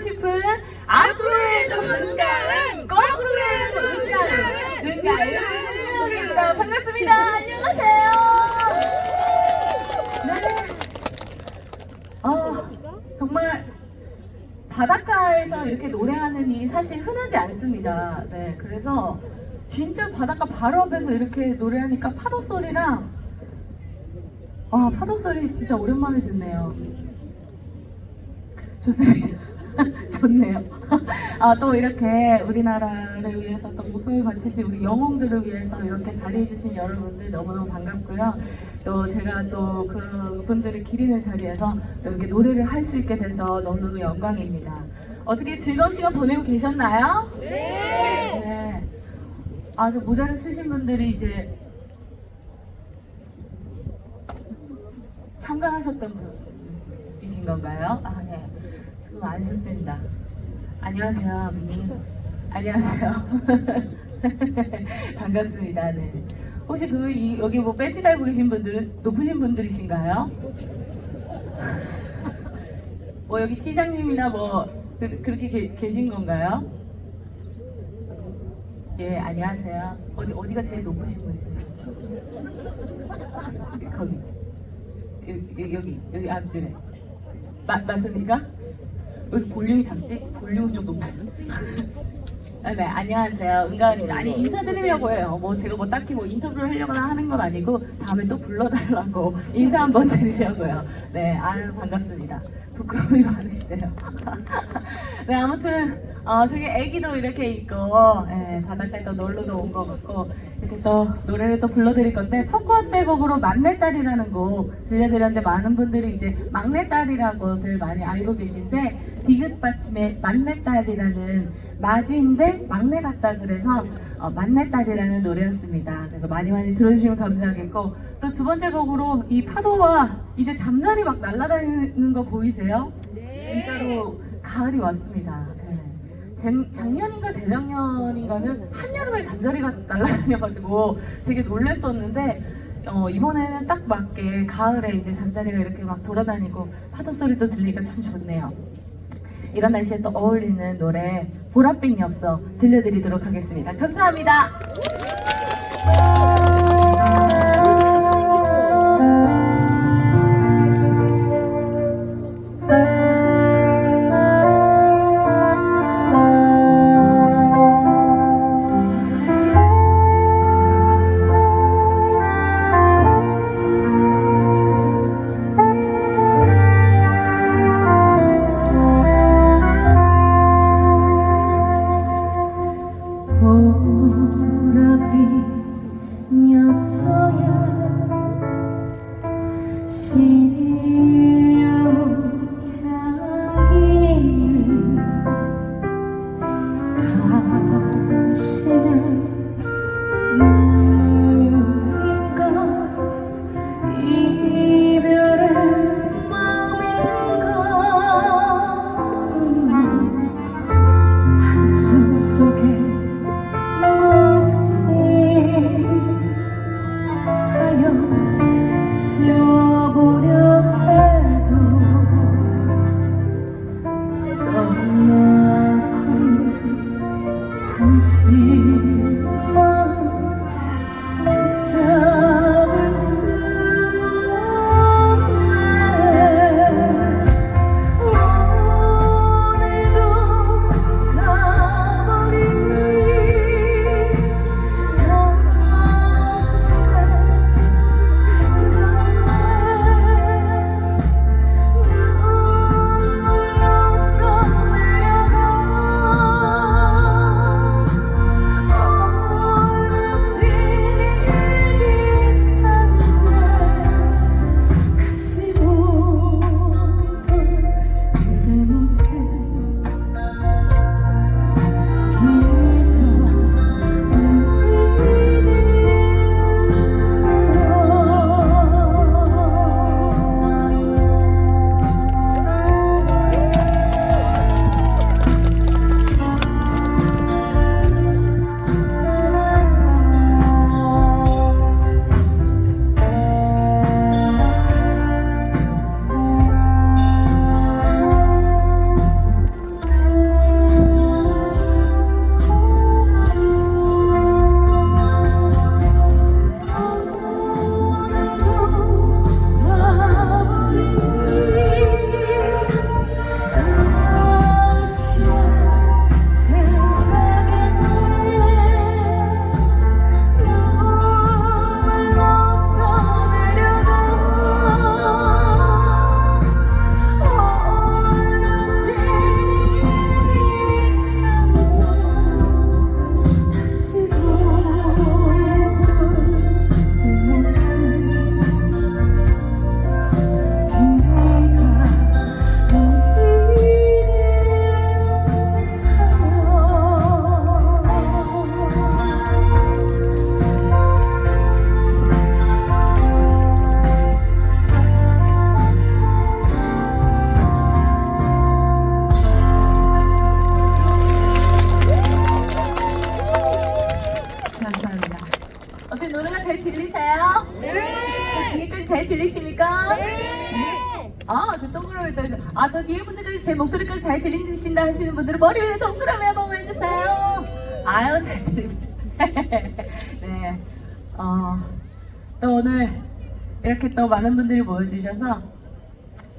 싶은 앞으로의 누군가는 거꾸로 해도 누군가는 누군가입니다. 반갑습니다. 안녕하세요. 네. 아, 정말 바닷가에서 이렇게 노래하는 일이 사실 흔하지 않습니다. 네, 그래서 진짜 바닷가 바로 앞에서 이렇게 노래하니까 파도 소리랑 아 파도 소리 진짜 오랜만에 듣네요. 좋습니다. 좋네요. 아 또 이렇게 우리나라를 위해서 또 목숨을 바치신 우리 영웅들을 위해서 이렇게 자리해주신 여러분들 너무너무 반갑고요. 또 제가 또 그런 분들을 기리는 자리에서 이렇게 노래를 할 수 있게 돼서 너무너무 영광입니다. 어떻게 즐거운 시간 보내고 계셨나요? 네. 네. 아, 저 모자를 쓰신 분들이 이제 참가하셨던 분이신 건가요? 아, 네. 수고 많으셨습니다. 안녕하세요, 아버님. 안녕하세요. 반갑습니다. 네. 혹시 그 이, 여기 뭐 배지 달고 계신 분들은 높으신 분들이신가요? 뭐 여기 시장님이나 뭐 그, 그렇게 계, 계신 건가요? 예, 안녕하세요. 어디 어디가 제일 높으신 분이세요? 거기 여기 여기 여기 앞줄에 마, 맞습니까? 여기 볼륨이 작지? 볼륨은 좀 높아. 아, 네, 안녕하세요. 은가은입니다. 아니, 인사드리려고 해요. 뭐, 제가 뭐 딱히 뭐 인터뷰를 하려거나 하는 건 아니고, 다음에 또 불러달라고 인사 한번 드리려고요. 네, 아유, 반갑습니다. 부끄러움이 많으시네요. 네, 아무튼, 어, 저기 애기도 이렇게 있고, 예, 바닷가에 또 놀러도 온 것 같고, 이렇게 또 노래를 또 불러드릴 건데, 첫 번째 곡으로 막내딸이라는 곡 들려드렸는데, 많은 분들이 이제 막내딸이라고들 많이 알고 계신데, 디귿받침의 막내딸이라는 맞이인데 막내 같다 그래서 어, 막내딸이라는 노래였습니다. 그래서 많이 많이 들어주시면 감사하겠고 또 두 번째 곡으로 이 파도와 이제 잠자리 막 날아다니는 거 보이세요? 진짜로 가을이 왔습니다. 네. 작- 작년인가 재작년인가는 한여름에 잠자리가 날아다녀가지고 되게 놀랬었는데 어, 이번에는 딱 맞게 가을에 이제 잠자리가 이렇게 막 돌아다니고 파도 소리도 들리니까 참 좋네요. 이런 날씨에 또 어울리는 노래 보랏빛이 없어 들려드리도록 하겠습니다. 감사합니다. 잘 들리신다 하시는 분들은 머리 위에 동그라미 한번 해주세요. 아유, 잘 들립니다. 네. 어, 또 오늘 이렇게 또 많은 분들이 모여주셔서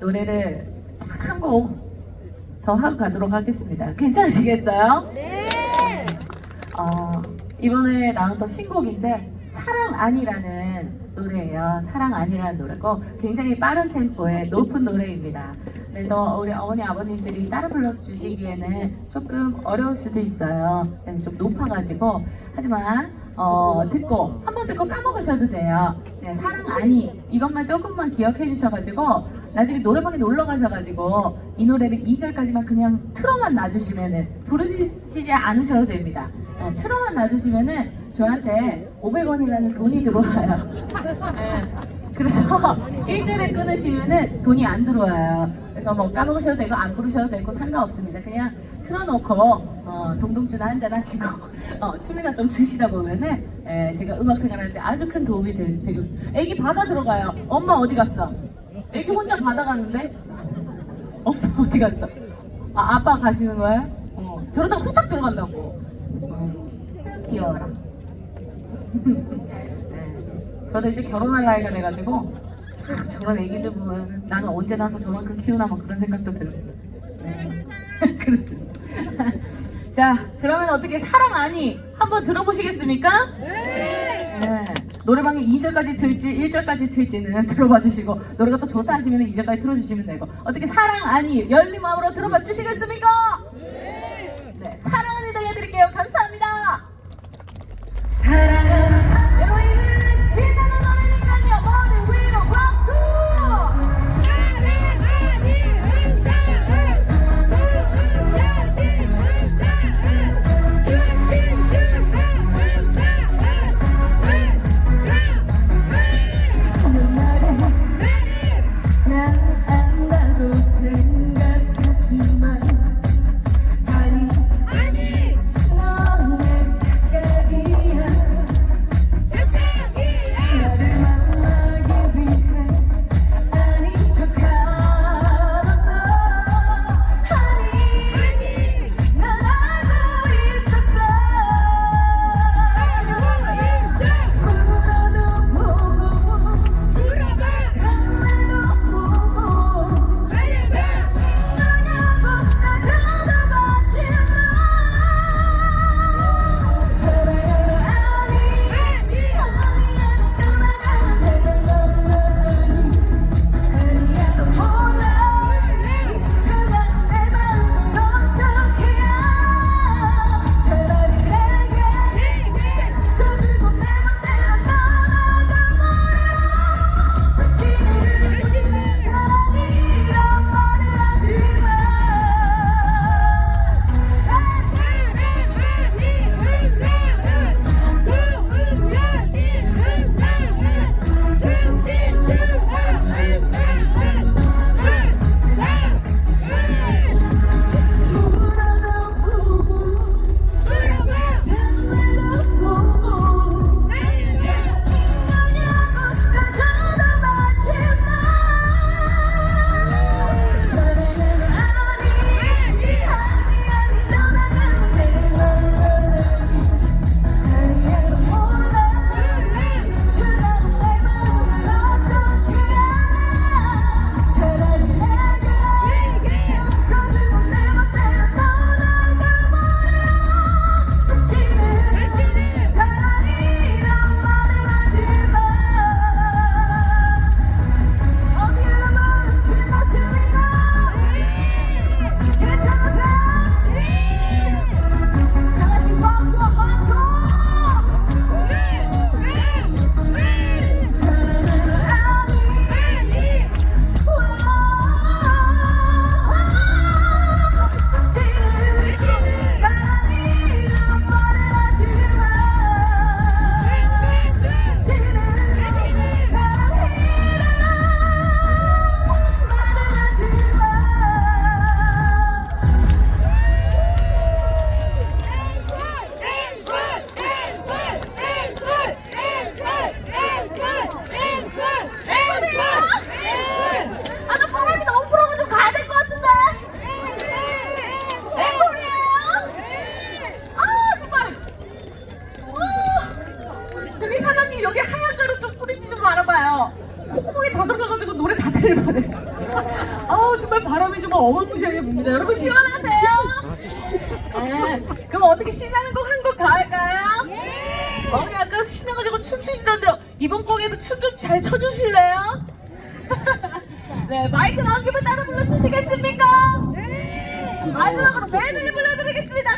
노래를 딱 한 곡 더 하고 가도록 하겠습니다. 괜찮으시겠어요? 네. 어, 이번에 나온 또 신곡인데 사랑 아니라는 노래예요. 사랑 아니라는 노래고 굉장히 빠른 템포의 높은 노래입니다. 그래서 우리 어머니 아버님들이 따라 불러주시기에는 조금 어려울 수도 있어요. 네, 좀 높아가지고 하지만 어, 듣고 한 번 듣고 까먹으셔도 돼요. 네, 사랑 아니 이것만 조금만 기억해 주셔가지고 나중에 노래방에 놀러 가셔가지고 이 노래를 2절까지만 그냥 틀어만 놔주시면은 부르시지 않으셔도 됩니다. 네, 틀어만 놔주시면은 저한테 500원이라는 돈이 들어와요. 네, 그래서 1절에 끊으시면은 돈이 안 들어와요. 그래서 뭐 까먹으셔도 되고 안 부르셔도 되고 상관없습니다. 그냥 틀어놓고 어, 동동주나 한잔 하시고 어, 춤이나 좀 추시다 보면은 예, 제가 음악 생활하는데 아주 큰 도움이 되, 되고 애기 바다 들어가요. 엄마 어디 갔어? 애기 혼자 바다 가는데 엄마 어디 갔어? 아 아빠 가시는 거예요? 어, 저러다가 후딱 들어간다고. 어, 귀여워라. 네. 저도 이제 결혼할 나이가 돼가지고 참 저런 애기들 보면 나는 언제 나서 저만큼 키우나 막 그런 생각도 들고 네. 그렇습니다 자 그러면 어떻게 사랑 아니 한번 들어보시겠습니까? 네. 노래방에 2절까지 들지 1절까지 들지는 들어봐 주시고 노래가 또 좋다 하시면 2절까지 들어주시면 되고 어떻게 사랑 아니 열린 마음으로 들어봐 주시겠습니까? 네 사랑 아니 들려드릴게요 감사합니다 사랑 어마무시하게 붑니다. 여러분 시원하세요? 네. 그럼 어떻게 신나는 곡 한곡더 할까요? 어, 아까 신나가지고 춤추시던데 이번 곡에도 춤 좀 잘 춰주실래요? 네, 마이크 나온 김에 따라 불러주시겠습니까? 네. 마지막으로 메들리 불러드리겠습니다.